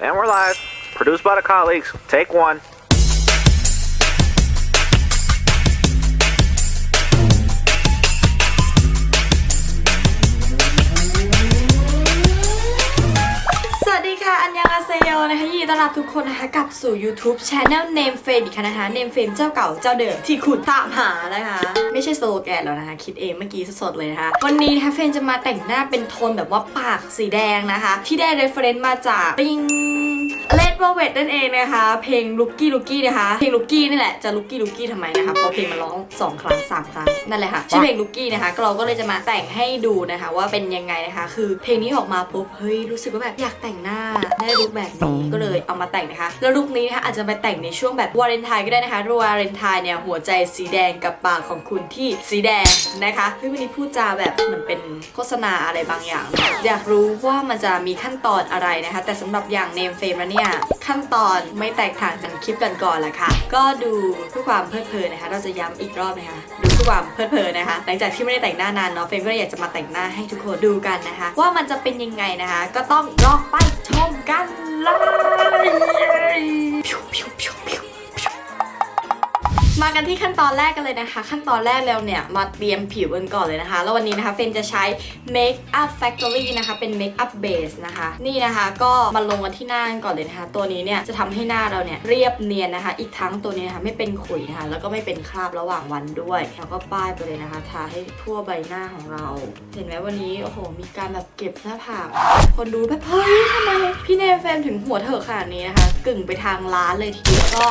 And we're live. Produced by the colleagues. Take one. โยนะคะยินดีต้อนรับทุกคนนะคะกลับสู่ YouTube Channel Name Fame อีกครั้งนะคะ Name Fame เจ้าเก่าเจ้าเดิมที่คุณตามหานะคะ ไม่ใช่สโลแกนแล้วนะคะ คิดเองเมื่อกี้สดๆเลยนะคะ วันนี้นะคะเฟนจะมาแต่งหน้าเป็นโทนแบบว่าปากสีแดงนะคะ ที่ได้ reference มาจาก ปิง เลดวอลเวตนั่นเองนะคะ เพลงลุกกี้ลุกกี้นะคะ เพลงลุกกี้นี่แหละจะลุกกี้ลุกกี้ทำไมนะคะ เพราะเพลงมันร้องสองครั้งสามครั้งนั่นแหละค่ะ ชื่อเพลงลุกกี้นะคะก็เราก็เลยจะมาแต่งให้ดูนะคะว่าเป็นยังไงนะคะ คือเพลงนี้ออกมาปุ๊บเฮ้ยรู้สึกว่าแบบอยากแต่งหน้าได้ลุคแบบนี้ก็เลยเอามาแต่งนะคะ แล้วลุคนี้นะคะอาจจะไปแต่งในช่วงแบบวาเลนไทน์ก็ได้นะคะวาเลนไทน์เนี่ยหัวใจสีแดงกับปากของคุณที่สีแดงนะคะเฮ้ยวันนี้พูดจาแบบเหมือนเป็นโฆษณาอะไรบางอย่าง อยากรู้ว่ามันจะมีขั้นตอนอะไรนะคะ แต่สำหรับอย่างเนมเฟรมแล้วเนี่ยขั้นตอนไม่แตกต่างจากคลิปกันก่อนแหละค่ะ ก็ดูเพื่อความเพลิดเพลินนะคะ เราจะย้ำอีกรอบนะคะดูเพื่อความเพลิดเพลินนะคะ หลังจากที่ไม่ได้แต่งหน้านานเนาะเฟรมก็เลยอยากจะมาแต่งหน้าให้ทุกคนดูกันนะคะ ว่ามันจะเป็นยังไงนะคะ ก็ต้องลองไปชมกันเลยพิวพิวพิวพิว มากันที่ขั้นตอนแรกกันเลยนะคะ ขั้นตอนแรกแล้วเนี่ยมาเตรียมผิวกันก่อนเลยนะคะ แล้ววันนี้นะคะเฟนจะใช้ Make Up Factory นะคะ เป็น Make Up Base นะคะ นี่นะคะก็มาลงกันที่หน้ากันก่อนเลยนะคะ ตัวนี้เนี่ยจะทำให้หน้าเราเนี่ยเรียบเนียนนะคะ อีกทั้งตัวนี้นะคะไม่เป็นขุยนะคะ แล้วก็ไม่เป็นคราบระหว่างวันด้วย แล้วก็ป้ายไปเลยนะคะทาให้ทั่วใบหน้าของเรา เห็นไหมวันนี้โอ้โหมีการแบบเก็บหน้าผากคนดูแบบเฮ้ยทำไมพี่เนมเฟรมถึงหัวเถอะขนาดนี้นะคะ กึ่งไปทางร้านเลยทีเดียวก็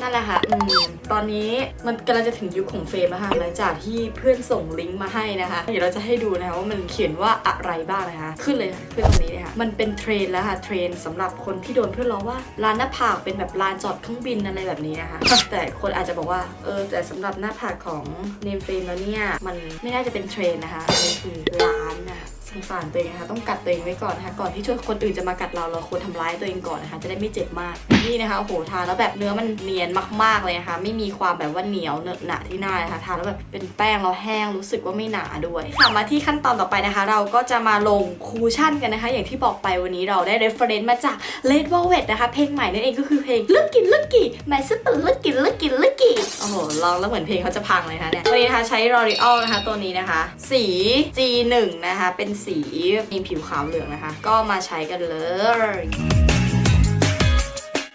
นั่นแหละค่ะอืมตอนนี้มันกำลังจะถึงยุคของเฟรมแล้วค่ะหลังจากที่เพื่อนส่งลิงก์มาให้นะคะ เดี๋ยวเราจะให้ดูนะคะว่ามันเขียนว่าอะไรบ้างนะคะ ขึ้นเลยขึ้นตรงนี้เลยค่ะมันเป็นเทรนแล้วค่ะเทรนด์สำหรับคนที่โดนเพื่อนล้อว่าร้านหน้าผากเป็นแบบลานจอดเครื่องบินอะไรแบบนี้นะคะ แต่คนอาจจะบอกว่าเออแต่สำหรับหน้าผากของเนมเฟรมแล้วเนี่ยมันไม่น่าจะเป็นเทรนนะคะนนี้คือร้าน สงสารตัวเองนะคะต้องกัดตัวเองไว้ก่อนนะคะก่อนที่ช่วยคนอื่นจะมากัดเราเราควรทำร้ายตัวเองก่อนนะคะจะได้ไม่เจ็บมากนี่นะคะโอ้โหทาแล้วแบบเนื้อมันเนียนมากๆเลยนะคะไม่มีความแบบว่าเหนียวเนอะหนะที่หน้านะคะทาแล้วแบบเป็นแป้งแล้วแห้งรู้สึกว่าไม่หนาด้วยค่ะมาที่ขั้นตอนต่อไปนะคะ เราก็จะมาลงคูชั่นกันนะคะ อย่างที่บอกไปวันนี้เราได้ reference มาจาก Red Velvet นะคะเพลงใหม่นั่นเองก็คือเพลง Lucky Lucky My Super Lucky Lucky Lucky โอ้โหลองแล้วเหมือนเพลงเขาจะพังเลยนะคะเนี่ยวันนี้นะคะใช้ L'Oreal นะคะตัวนี้นะคะ สี G1 นะคะเป็นสีมีผิวขาวเหลืองนะคะ ก็มาใช้กันเลย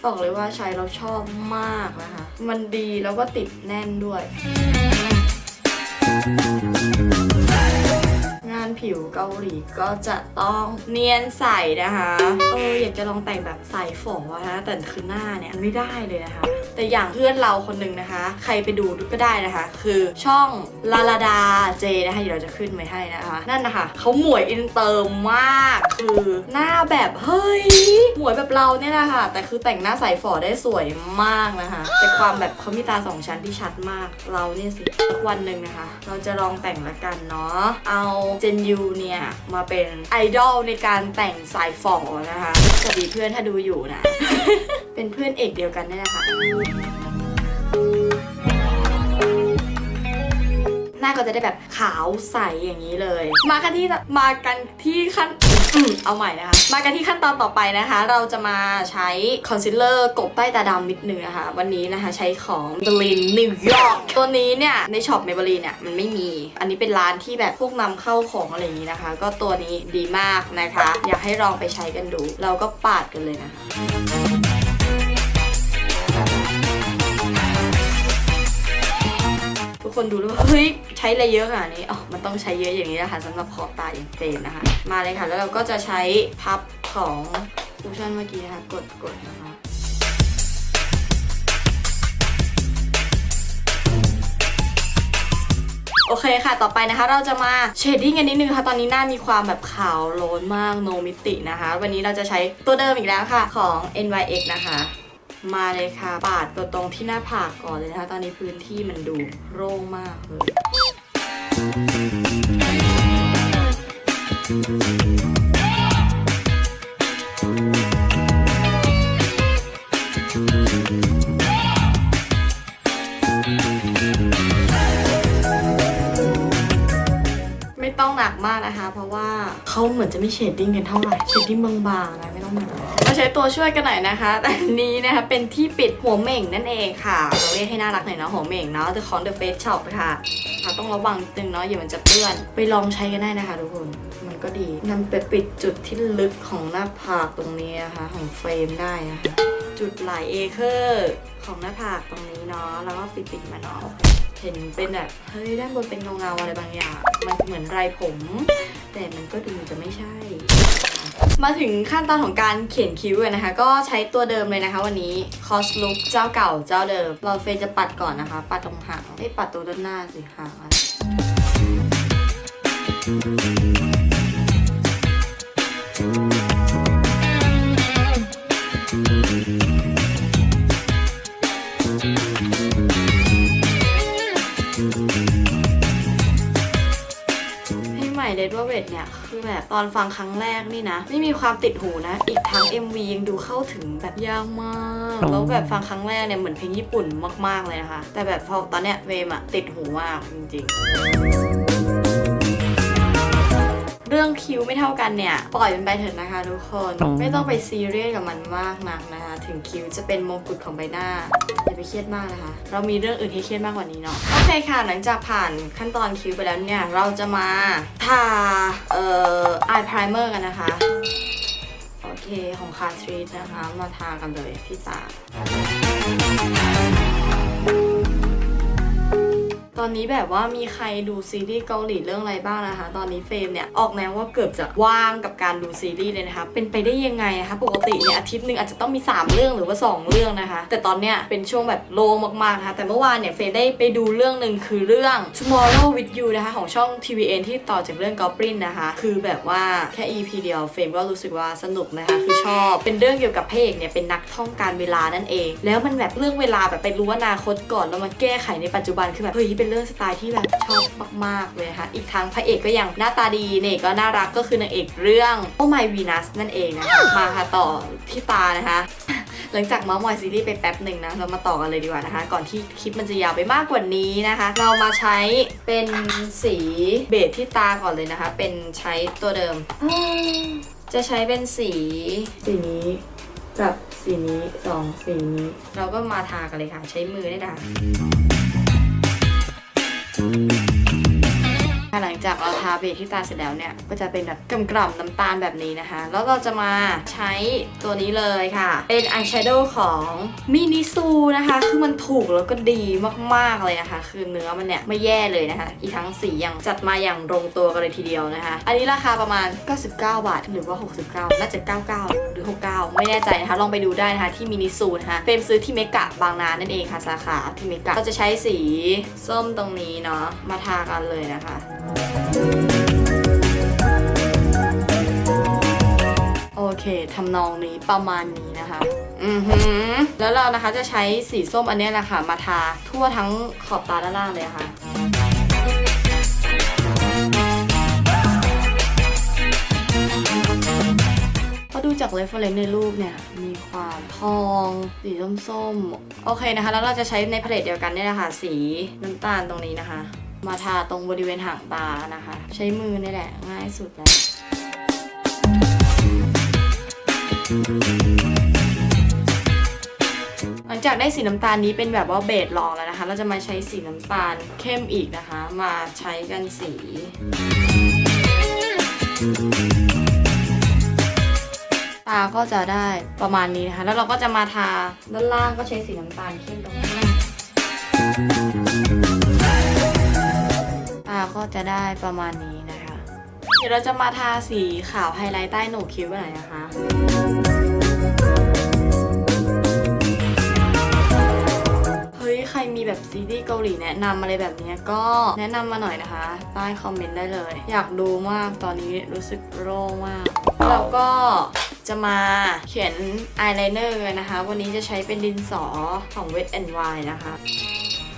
บอกเลยว่าใช้เราชอบมากนะคะ มันดีแล้วก็ติดแน่นด้วย ผิวเกาหลีก็จะต้องเนียนใสนะคะเอออยากจะลองแต่งแบบใสฝอนะแต่คือหน้าเนี่ยไม่ได้เลยนะคะ แต่อย่างเพื่อนเราคนหนึ่งนะคะ ใครไปดูก็ได้นะคะ คือช่องลาลาดาเจนะคะเดี๋ยวเราจะขึ้นไว้ให้นะคะ นั่นนะคะเขาหมวยอินเตอร์มากคือหน้าแบบเฮ้ยหมวยแบบเราเนี่ยแหละค่ะแต่คือแต่งหน้าใสฝอได้สวยมากนะคะแต่ความแบบเขามีตาสองชั้นที่ชัดมากเราเนี่ยสิสักวันหนึ่งนะคะ เราจะลองแต่งละกันเนาะเอาเจนยูเนี่ย มาเป็นไอดอลในการแต่งสายฝอนะคะสวัสดีเพื่อนถ้าดูอยู่นะ เป็นเพื่อนเอกเดียวกันนี่แหละค่ะหน้าก็จะได้แบบขาวใสอย่างนี้เลย มากันที่มากันที่ขั้น เอาใหม่นะคะ มากันที่ขั้นตอนต่อไปนะคะ เราจะมาใช้คอนซีลเลอร์กบใต้ตาดำนิดนึงนะคะ วันนี้นะคะใช้ของ Maybelline New York ตัวนี้เนี่ยในช็อป Maybelline เนี่ยมันไม่มี อันนี้เป็นร้านที่แบบพวกนำเข้าของอะไรอย่างนี้นะคะ ก็ตัวนี้ดีมากนะคะ อยากให้ลองไปใช้กันดู เราก็ปาดกันเลยนะคะ คนดูแล้วว่าเฮ้ยใช้อะไรเยอะขนาดนี้อ๋อมันต้องใช้เยอะอย่างนี้นะคะสำหรับขอบตาอย่างเต็มนะคะ มาเลยค่ะ แล้วเราก็จะใช้พับของคูชั่นเมื่อกี้นะคะกดกดนะคะโอเคค่ะ ต่อไปนะคะ เราจะมาเชดดิ้งกันนิดนึงค่ะ ตอนนี้หน้ามีความแบบขาวโล้นมาก โนมิตินะคะ วันนี้เราจะใช้ตัวเดิมอีกแล้วค่ะ ของ NYX นะคะ มาเลยค่ะ ปาดตัวตรงที่หน้าผากก่อนเลยนะคะ ตอนนี้พื้นที่มันดูโล่งมากเลย หนักมากนะคะ เพราะว่าเขาเหมือนจะไม่เชดดิ้งกันเท่าไหร่เชดดิ้งบางๆนะไม่ต้องหนามาใช้ตัวช่วยกันหน่อยนะคะ แต่อันนี้นะคะเป็นที่ปิดหัวเหม่งนั่นเองค่ะเราเรียกให้น่ารักหน่อยเนาะหัวเหม่งเนาะ The Con The Face Shop ค่ะค่ะต้องระวังนิดนึงเนาะอย่ามันจะเปื้อน ไปลองใช้กันได้นะคะทุกคนมันก็ดีนำไปปิดจุดที่ลึกของหน้าผากตรงนี้นะคะของเฟรมได้นะคะจุดหลายเอเคอร์ของหน้าผากตรงนี้เนาะแล้วก็ปิดปิดๆมาเนาะ เห็นเป็นแบบเฮ้ยด้านบนเป็นเงาเงาๆอะไรบางอย่าง มันเหมือนไรผม แต่มันก็ดูจะไม่ใช่ มาถึงขั้นตอนของการเขียนคิ้วนะคะ ก็ใช้ตัวเดิมเลยนะคะ วันนี้คอสลุกเจ้าเก่าเจ้าเดิม เราเฟยจะปัดก่อนนะคะ ปัดตรงหางไม่ปัดตัวด้านหน้าสิหาง อะเพลงใหม่ Red Velvet เนี่ย คือแบบตอนฟังครั้งแรกนี่นะ ไม่มีความติดหูนะ อีกทั้ง MV ยังดูเข้าถึงแบบยากมาก แล้วแบบฟังครั้งแรกเนี่ย เหมือนเพลงญี่ปุ่นมาก ๆ เลยนะคะ แต่แบบพอตอนเนี้ยเวมอะติดหูมากจริง ๆ เรื่องคิวไม่เท่ากันเนี่ย ปล่อยมันไปเถอะนะคะทุกคน ไม่ต้องไปซีเรียสกับมันมากนักนะคะ ถึงคิวจะเป็นมงกุฎของใบหน้าอย่าไปเครียดมากนะคะ เรามีเรื่องอื่นให้เครียดมากกว่านี้เนาะโอเคค่ะ หลังจากผ่านขั้นตอนคิวไปแล้วเนี่ย เราจะมาทาเอ่อ eye primer กันนะคะโอเคของคาทรีสนะคะมาทากันเลยที่ตา อนนี้แบบว่ามีใครดูซีรีส์เกาหลีเรื่องอะไรบ้างนะคะ ตอนนี้เฟรมเนี่ยออกแนวว่าเกือบจะว่างกับการดูซีรีส์เลยนะคะ เป็นไปได้ยังไงอะคะ ปกติเนี่ยอาทิตย์หนึ่งอาจจะต้องมี 3 เรื่องหรือว่า 2 เรื่องนะคะ แต่ตอนเนี้ยเป็นช่วงแบบโล่งมากๆนะคะแต่เมื่อวานเนี่ยเฟรมได้ไปดูเรื่องหนึ่งคือเรื่อง Tomorrow with You นะคะของช่อง TVN ที่ต่อจากเรื่อง Goblin นะคะ คือแบบว่าแค่ EP เดียวเฟรมก็รู้สึกว่าสนุกนะคะคือชอบเป็นเรื่องเกี่ยวกับพระเอกเนี่ยเป็นนักท่องการเวลานั่นเอง แล้วมันแบบเรื่องเวลาแบบไปรู้อนาคตก่อนแล้วมาแก้ไขในปัจจุบันคือแบบเฮ้ยเป็นเรื่องสไตล์ที่แบบชอบมากๆเลยนะคะอีกทั้งพระเอกก็ยังหน้าตาดีเนกก็น่ารักก็คือนางเอกเรื่อง Oh My Venus นั่นเองนะคะมาค่ะต่อที่ตานะคะหลังจากเมาส์มอยซีรีส์ไปแป๊บหนึ่งนะ เรามาต่อกันเลยดีกว่านะคะ ก่อนที่คลิปมันจะยาวไปมากกว่านี้นะคะ เรามาใช้เป็นสีเบจที่ตาก่อนเลยนะคะ เป็นใช้ตัวเดิม จะใช้เป็นสีสีนี้กับสีนี้สองสีนี้ เราก็มาทากันเลยค่ะ ใช้มือได้ค่ะ หลังจากเราทาเบสที่ตาเสร็จแล้วเนี่ย ก็จะเป็นแบบกำกล่ำน้ำตาลแบบนี้นะคะ แล้วเราจะมาใช้ตัวนี้เลยค่ะ เป็นอายแชโดว์ของมินิซูนะคะ คือมันถูกแล้วก็ดีมากๆเลยนะคะ คือเนื้อมันเนี่ยไม่แย่เลยนะคะ อีกทั้งสียังจัดมาอย่างลงตัวกันเลยทีเดียวนะคะ อันนี้ราคาประมาณ 99 บาท หรือว่า 69 น่าจะ 99 หรือ 69 ไม่แน่ใจนะคะ ลองไปดูได้นะคะที่มินิซูนะคะเฟรมซื้อที่เมกะบางนานั่นเองค่ะสาขาที่เมกะ เราจะใช้สีส้มตรงนี้เนาะ มาทากันเลยนะคะโอเคทำนองนี้ประมาณนี้นะคะ อือหือ แล้วเรานะคะจะใช้สีส้มอันนี้แหละค่ะ มาทาทั่วทั้งขอบตาด้านล่างเลยค่ะดูจากเรฟเฟรนในรูปเนี่ย มีความทอง สีส้มๆ โอเคนะคะ แล้วเราจะใช้ในพาเลตเดียวกันเนี่ยแหละค่ะ สีน้ำตาลตรงนี้นะคะ มาทาตรงบริเวณหางตานะคะ ใช้มือนี่แหละง่ายสุดแล้วหลังจากได้สีน้ำตาลนี้เป็นแบบว่าเบสรองแล้วนะคะ เราจะมาใช้สีน้ำตาลเข้มอีกนะคะ มาใช้กันสีตาก็จะได้ประมาณนี้นะคะ แล้วเราก็จะมาทาด้านล่างก็ใช้สีน้ำตาลเข้มตรงนี้ ก็จะได้ประมาณนี้นะคะ เดี๋ยวเราจะมาทาสีขาวไฮไลท์ใต้โหนกคิ้วกันหน่อยนะคะเฮ้ยใครมีแบบซีรีส์เกาหลีแนะนำอะไรแบบนี้ก็แนะนำมาหน่อยนะคะ ใต้คอมเมนต์ได้เลย อยากดูมากตอนนี้รู้สึกโล่งมาก แล้วก็จะมาเขียนอายไลเนอร์กันนะคะ วันนี้จะใช้เป็นดินสอของ Wet n Wild นะคะ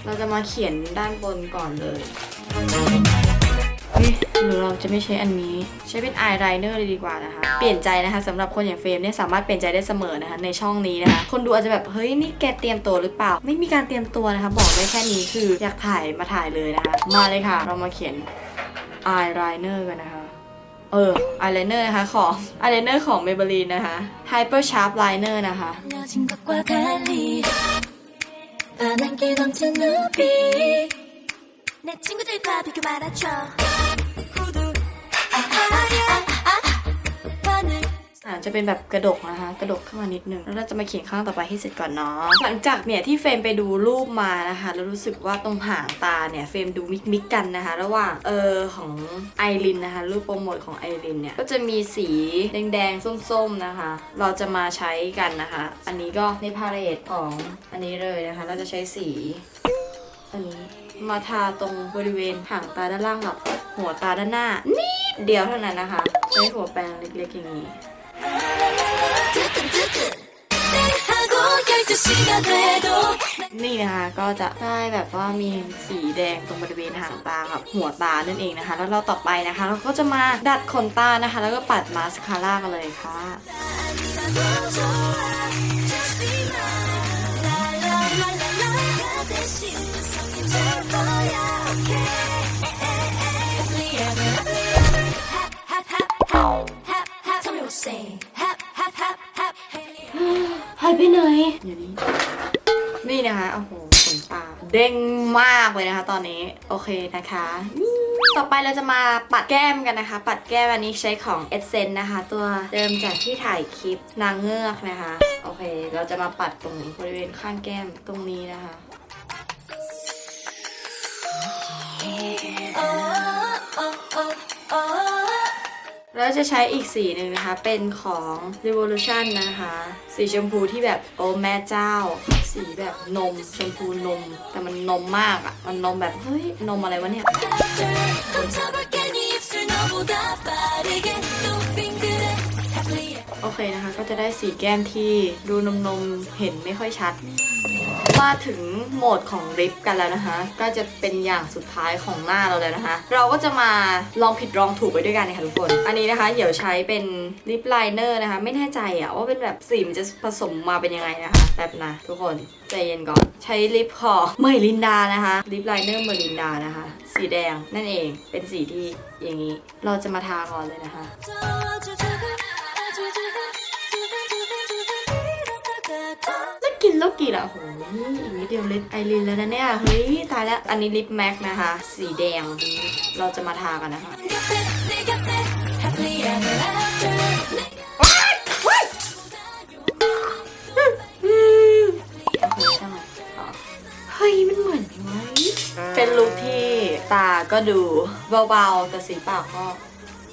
เราจะมาเขียนด้านบนก่อนเลย หรือเราจะไม่ใช้อันนี้ ใช้เป็นอายไลเนอร์เลยดีกว่านะคะ เปลี่ยนใจนะคะสำหรับคนอย่างเฟรมเนี่ยสามารถเปลี่ยนใจได้เสมอนะคะ ในช่องนี้นะคะ คนดูอาจจะแบบเฮ้ยนี่แกเตรียมตัวหรือเปล่า ไม่มีการเตรียมตัวนะคะ บอกได้แค่นี้คืออยากถ่ายมาถ่ายเลยนะคะ มาเลยค่ะ เรามาเขียนอายไลเนอร์กันนะคะเอออายไลเนอร์นะคะ ของอายไลเนอร์ของ Maybelline นะคะ Hyper Sharp Liner นะคะ 내 친구들과 비교 말아줘 후두 아아아 아 반응 อ่าจะเป็นแบบกระดกนะคะ กระดกขึ้นมานิดนึง แล้วเราจะมาเขียนข้างต่อไปให้เสร็จก่อนเนาะ หลังจากเนี่ยที่เฟรมไปดูรูปมานะคะ แล้วรู้สึกว่าตรงหางตาเนี่ยเฟรมดูมิกมิกๆกันนะคะ ระหว่างเออของไอรินนะคะ รูปโปรโมทของไอรินเนี่ย ก็จะมีสีแดงๆ ส้มๆนะคะ เราจะมาใช้กันนะคะ อันนี้ก็ในพาเลตของอันนี้เลยนะคะ เราจะใช้สี อันนี้ มาทาตรงบริเวณหางตาด้านล่างแบบหัวตาด้านหน้านิดเดียวเท่านั้นนะคะใช้หัวแปรงเล็กๆอย่างนี้นี่นะคะก็จะได้แบบว่ามีสีแดงตรงบริเวณหางตากับหัวตานั่นเองนะคะ แล้วเราต่อไปนะคะ เราก็จะมาดัดขนตานะคะ แล้วก็ปัดมาสคาร่ากันเลยค่ะ หายไปไหนอยู่นี่นี่นะคะโอ้โหขนตาเด้งมากเลยนะคะ ตอนนี้ โอเคนะคะนี่ต่อไปเราจะมาปัดแก้มกันนะคะ ปัดแก้มอันนี้ใช้ของ e s s e n นะคะ ตัวเดิมจากที่ถ่ายคลิปนางเงือกนะคะ โอเค เราจะมาปัดตรงบริเวณข้างแก้มตรงนี้นะคะ Oh oh oh oh แล้วจะใช้อีกสีหนึ่งนะคะ เป็นของ Revolution นะคะ สีชมพูที่แบบโอ้แม่เจ้า สีแบบนมชมพูนม แต่มันนมมากอะ่ะ มันนมแบบ เฮ้ย นมอะไรวะเนี่ยโอเคนะคะ ก็จะได้สีแก้มที่ดูนมนมเห็นไม่ค่อยชัด มาถึงโหมดของลิปกันแล้วนะคะ ก็จะเป็นอย่างสุดท้ายของหน้าเราแล้วนะคะ เราก็จะมาลองผิดลองถูกไปด้วยกันนะคะทุกคน อันนี้นะคะเดี๋ยวใช้เป็นลิปไลเนอร์นะคะ ไม่แน่ใจอะว่าเป็นแบบสีมันจะผสมมาเป็นยังไงนะคะแบบนะทุกคนใจเย็นก่อน ใช้ลิปของเมยลินดานะคะลิปไลเนอร์เมยลินดานะคะ สีแดงนั่นเองเป็นสีที่อย่างนี้ เราจะมาทาก่อนเลยนะคะ โลกี่ล่ะโหอีกนิดเดียวลิปไอรินแล้วนะเนี่ย เฮ้ย ตายแล้ว อันนี้ลิปแม็กนะคะ สีแดง เราจะมาทากันนะคะเฮ้ย มันเหมือนไหมเป็นลุคที่ตาก็ดูเบาๆ แต่สีปากก็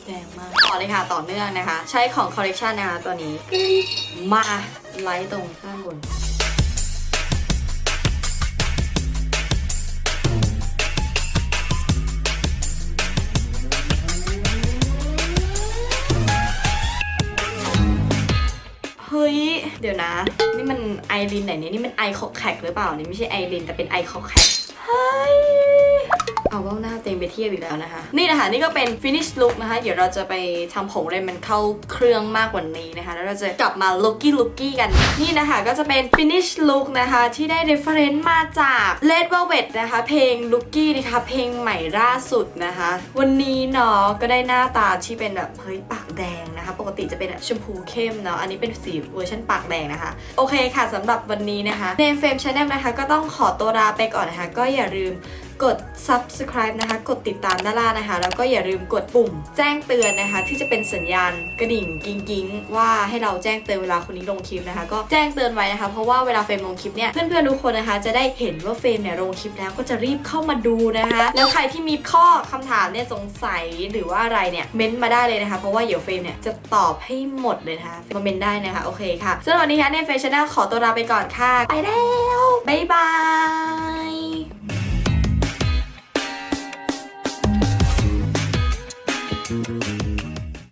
แดงมากต่อเลยค่ะต่อเนื่องนะคะ ใช้ของคอลเลกชันนะคะตัวนี้ มาไลท์ตรงข้างบน ไอรินไหนเนี่ยนี่มันไอคอกแคกหรือเปล่านี่ไม่ใช่ไอรินแต่เป็นไอคอกแคกเฮ้ยเอาว่าหน้าเต็มไปเทียบอีกแล้วนะคะ นี่นะคะนี่ก็เป็น finish look นะคะ เดี๋ยวเราจะไปทำผมเลยมันเข้าเครื่องมากกว่านี้นะคะ แล้วเราจะกลับมา looky looky กัน นี่นะคะก็จะเป็น finish look นะคะ ที่ได้ reference มาจาก Red Velvet นะคะ เพลง looky นะคะ เพลงใหม่ล่าสุดนะคะ วันนี้เนาะก็ได้หน้าตาที่เป็นแบบเฮ้ยปากแดง นะคะ ปกติจะเป็นแชมพูเข้มเนาะ อันนี้เป็นสีเวอร์ชันปากแดงนะคะ โอเคค่ะสำหรับวันนี้นะคะเนมเฟรมชาแนลนะคะ ก็ต้องขอตัวลาไปก่อนนะคะ ก็อย่าลืม กด subscribe นะคะ กดติดตามด้านล่างนะคะ แล้วก็อย่าลืมกดปุ่มแจ้งเตือนนะคะ ที่จะเป็นสัญญาณกระดิ่งกิ้งกิ้งว่าให้เราแจ้งเตือนเวลาคนนี้ลงคลิปนะคะ ก็แจ้งเตือนไว้นะคะ เพราะว่าเวลาเฟรมลงคลิปเนี่ยเพื่อนๆทุกคนนะคะ จะได้เห็นว่าเฟรมเนี่ยลงคลิปแล้วก็จะรีบเข้ามาดูนะคะ แล้วใครที่มีข้อคำถามเนี่ยสงสัยหรือว่าอะไรเนี่ยเม้นต์มาได้เลยนะคะ เพราะว่าเดี๋ยวเฟรมเนี่ยจะตอบให้หมดเลยนะคะมาเม้นต์ได้นะคะโอเคค่ะสำหรับวันนี้คะในเฟรมชาแนลขอตัวลาไปก่อนค่ะไปแล้วบ๊ายบาย